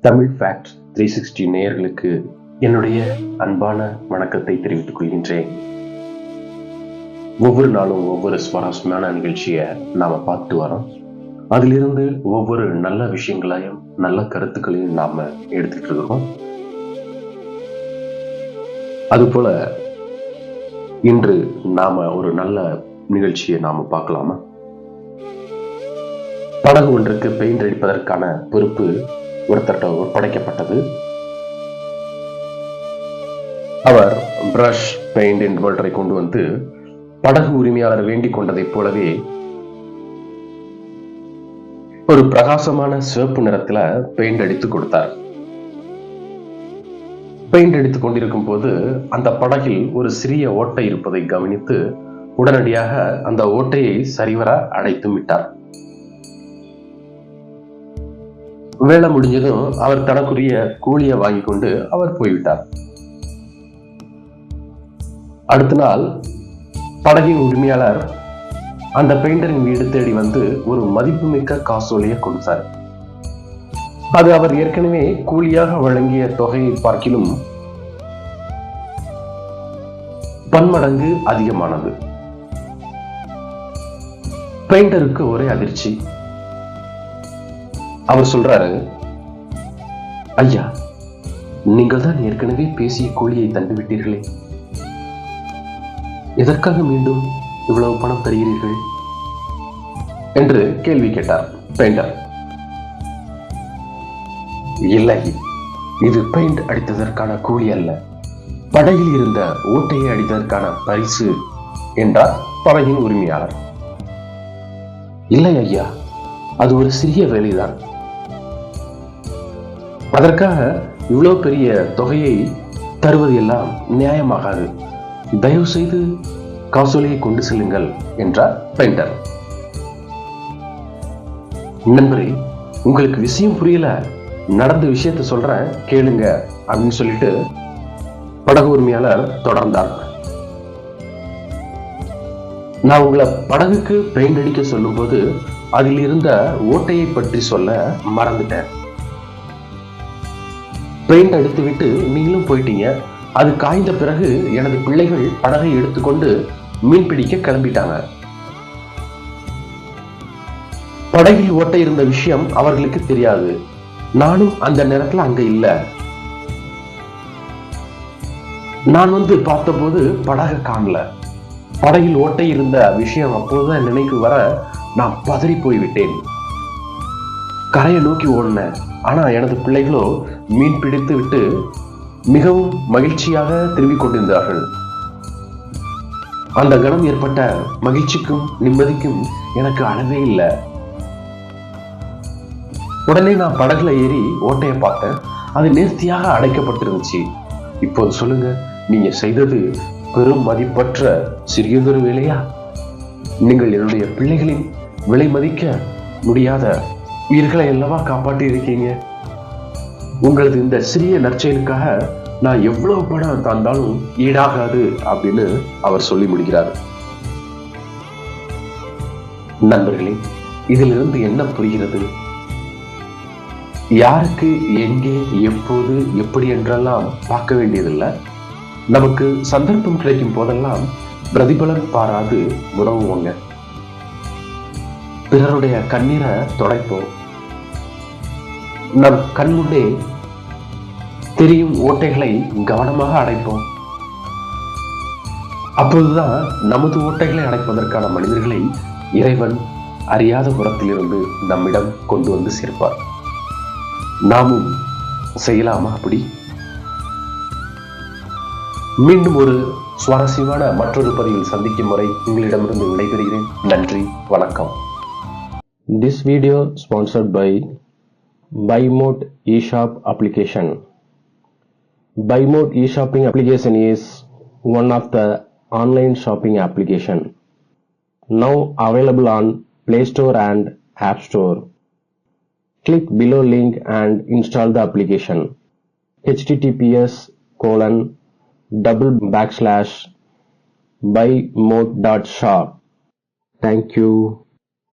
Tamil fact three sixty நேயர்களுக்கு என்னுடைய அன்பான வணக்கத்தை தெரிவித்துக் கொள்கின்றேன். ஒவ்வொரு நாளும் ஒவ்வொரு சுவாரஸ்யமான நிகழ்ச்சியை நாம பார்த்து வரோம். அதிலிருந்து ஒவ்வொரு நல்ல விஷயங்களையும் நல்ல கருத்துக்களையும் நாம எடுத்துட்டு இருக்கிறோம் அதுபோல இன்று நாம ஒரு நல்ல நிகழ்ச்சியை நாம பார்க்கலாமா? படகு ஒன்றுக்கு பெயிண்ட் அடிப்பதற்கான பொறுப்பு ஒருத்தர்கிட்ட ஒப்படைக்கப்பட்டது அவர் பிரஷ் பெயிண்ட் என்பவற்றை கொண்டு வந்து படகு உரிமையாளர் வேண்டிக் கொண்டதைப் போலவே ஒரு பிரகாசமான சிவப்பு நிறத்துல பெயிண்ட் அடித்து கொடுத்தார். பெயிண்ட் அடித்துக் கொண்டிருக்கும் போது அந்த படகில் ஒரு சிறிய ஓட்டை இருப்பதை கவனித்து உடனடியாக அந்த ஓட்டையை சரிவர அடைத்து விட்டார். வேலை முடிஞ்சதும் அவர் தனக்குரிய கூலியை வாங்கி கொண்டு அவர் போய்விட்டார். அடுத்த நாள் படகின் உரிமையாளர் அந்த பெயிண்டரின் வீடு தேடி வந்து ஒரு மதிப்புமிக்க காசோலையை கொடுத்தார். அது அவர் ஏற்கனவே கூலியாக வழங்கிய தொகையை பார்க்கிலும் பன்மடங்கு அதிகமானது. பெயிண்டருக்கு ஒரே அதிர்ச்சி. அவர் சொல்றாரு ஐயா நீங்கள் தான் ஏற்கனவே பேசிய கோழியை தந்து விட்டீர்களே எதற்காக மீண்டும் இவ்வளவு பணம் தருகிறீர்கள்? என்று கேள்வி கேட்டார் பெயிண்டர். இல்லை இது பெயிண்ட் அடித்ததற்கான கூலி அல்ல. படகில் இருந்த ஓட்டையை அடித்ததற்கான பரிசு என்றார் படகின் உரிமையாளர். இல்லை ஐயா அது ஒரு சிறிய வேலைதான். அதற்காக இவ்வளவு பெரிய தொகையை தருவது எல்லாம் நியாயமாகாது. தயவு செய்து காசோலையை கொண்டு செல்லுங்கள் என்றார் பெயிண்டர் நண்பரே உங்களுக்கு விஷயம் புரியல நடந்த விஷயத்த சொல்றேன் கேளுங்க அப்படின்னு சொல்லிட்டு படகு உரிமையாளர் தொடர்ந்தார். நான் உங்களை படகுக்கு பெயிண்ட் அடிக்க சொல்லும்போது அதில் இருந்த ஓட்டையை பற்றி சொல்ல மறந்துட்டேன். பெயிண்ட் அடித்துவிட்டு நீங்களும் போயிட்டீங்க. அது காய்ந்த பிறகு எனது பிள்ளைகள் படகை எடுத்துக்கொண்டு மீன் பிடிக்க கிளம்பிட்டாங்க. படகில் ஓட்ட இருந்த விஷயம் அவர்களுக்கு தெரியாது. நானும் அந்த நேரத்துல அங்க இல்ல. நான் வந்து பார்த்தபோது படகை காணல. படகில் ஓட்ட இருந்த விஷயம் அப்போதுதான் நினைக்கு வர நான் பதறி போய்விட்டேன். கரையை நோக்கி ஓடினேன் ஆனா எனது பிள்ளைகளோ மீன் பிடித்து விட்டு மிகவும் மகிழ்ச்சியாக திரும்பிக் கொண்டிருந்தார்கள். அந்த கணம் ஏற்பட்ட மகிழ்ச்சிக்கும் நிம்மதிக்கும் எனக்கு அளவே இல்லை. உடனே நான் படகுல ஏறி ஓட்டையை பார்த்தேன். அது நேர்த்தியாக அடைக்கப்பட்டிருந்துச்சு. இப்போது சொல்லுங்க நீங்க செய்தது பெரும் மதிப்பற்ற சிறியதொரு வேலையா? நீங்கள் என்னுடைய பிள்ளைகளின் விலை மதிக்க முடியாத உயிர்களை எல்லாமா காப்பாற்றி இருக்கீங்க உங்களது இந்த சிறிய நற்செயலுக்காக நான் எவ்வளவு பணம் தந்தாலும் ஈடாகாது அப்படின்னு அவர் சொல்லி முடிகிறார் நண்பர்களே இதிலிருந்து என்ன புரிகிறது? யாருக்கு எங்கே எப்போது எப்படி என்றெல்லாம் பார்க்க வேண்டியதில்லை. நமக்கு சந்தர்ப்பம் கிடைக்கும் போதெல்லாம் பிரதிபலன் பாராது உதவுவோங்க பிறருடைய கண்ணீரை தொடைப்போம். நம் கண் முன்னே தெரியும் ஓட்டைகளை கவனமாக அடைப்போம். அப்போதுதான் நமது ஓட்டைகளை அடைப்பதற்கான மனிதர்களை இறைவன் அறியாத புறத்திலிருந்து நம்மிடம் கொண்டு வந்து சேர்ப்பார். நாமும் செய்யலாமா அப்படி? மீண்டும் ஒரு சுவாரஸ்யமான மற்றொரு பதிவில் சந்திக்கும் வரை உங்களிடமிருந்து விடைபெறுகிறேன். நன்றி வணக்கம். This video sponsored by BuyMote eShop application. BuyMote eShopping application is one of the online shopping application now available on Play Store and App Store. Click below link and install the application. https colon double backslash buymode.shop. Thank you.